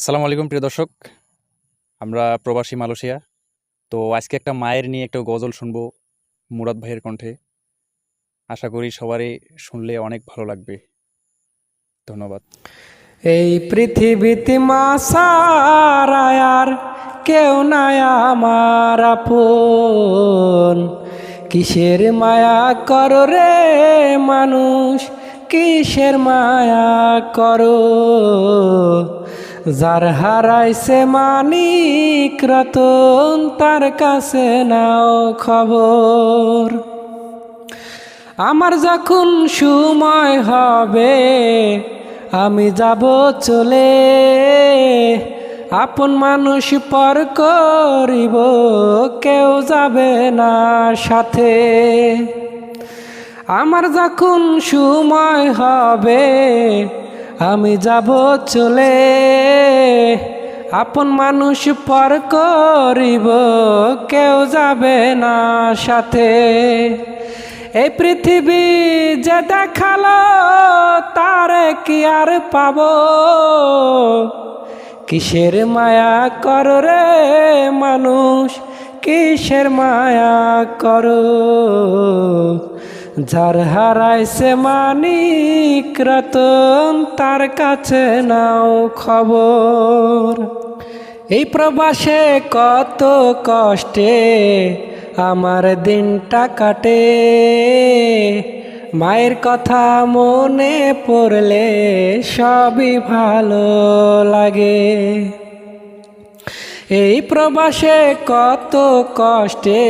আসসালামু আলাইকুম, প্রিয় দর্শক। আমরা প্রবাসী মালয়েশিয়া। তো আজকে একটা মায়ের নিয়ে একটা গজল শুনব মুরাদ ভাইয়ের কণ্ঠে। আশা করি সবারই শুনলে অনেক ভালো লাগবে। ধন্যবাদ। এই পৃথিবীতে মা আর কেউ নাই আমার আপন। কিসের মায়া কর রে মানুষ, কিসের মায়া করো? যার হারাইছে মানিক রতন, তার কাছে নাও খবর। আমার যখন সময় হবে, আমি যাব চলে। আপন মানুষ পর করিব, কেউ যাবে না সাথে। আমার যখন সময় হবে, আমি যাব চলে। আপন মানুষ পর করিব, কেউ যাবে না সাথে। এই পৃথিবী যে দেখাল, তার কি আর পাব? কিসের মায়া কর রে মানুষ, কিসের মায়া করো? যার হারাইছে মানিক রতন, তার কাছে নাও খবর। এই প্রবাসে কত কষ্টে আমার দিনটা কাটে। মায়ের কথা মনে পড়লে সবই ভালো লাগে। এই প্রবাসে কত কষ্টে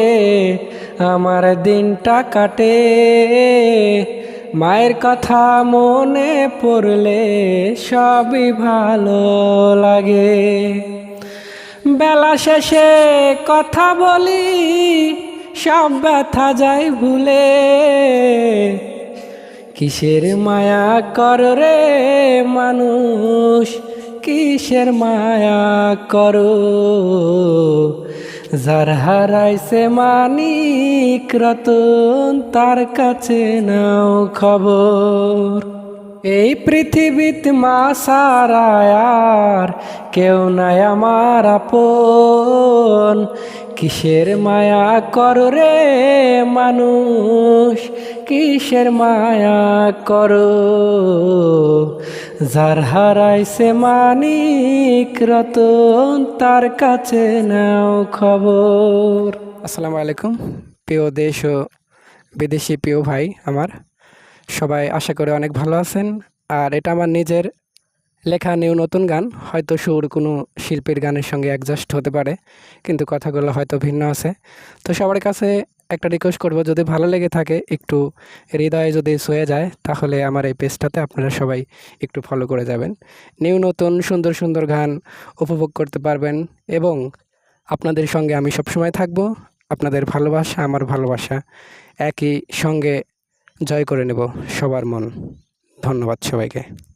আমার দিনটা কাটে। মায়ের কথা মনে পড়লে সবই ভালো লাগে। বেলা শেষে কথা বলি, সব ব্যথা যায় ভুলে। কিসের মায়া কর রে মানুষ কিসের মায়া করো? যার হারাইছে মানিক রতন, তার কাছে নাও খবর। এই পৃথিবীতে মা সারায়ার কেউ নাই আমার আপন। কিসের মায়া কর রে মানুষ? কিসের মায়া করো? যার হারাইছে মানিক রতন, তার কাছে নাও খবর। আসসালামু আলাইকুম, প্রিয় দেশ ও বিদেশি প্রিয় ভাই আমার। সবাই আশা করি অনেক ভালো আছেন। আর এটা আমার নিজের লেখা নিউ নতুন গান। হয়তো সুর কোনো শিল্পীর গানের সঙ্গে অ্যাডজাস্ট হতে পারে, কিন্তু কথাগুলো হয়তো ভিন্ন আছে। তো সবার কাছে একটা রিকোয়েস্ট করব, যদি ভালো লেগে থাকে একটু হৃদয়ে যদি ছুঁয়ে যায়, তাহলে আমার এই পেজটাতে আপনারা সবাই একটু ফলো করে যাবেন। নিউ, নতুন, সুন্দর সুন্দর গান উপভোগ করতে পারবেন এবং আপনাদের সঙ্গে আমি সবসময় থাকব। আপনাদের ভালোবাসা আমার ভালোবাসা, একই সঙ্গে জয় করে নেব সবার মন। ধন্যবাদ সবাইকে।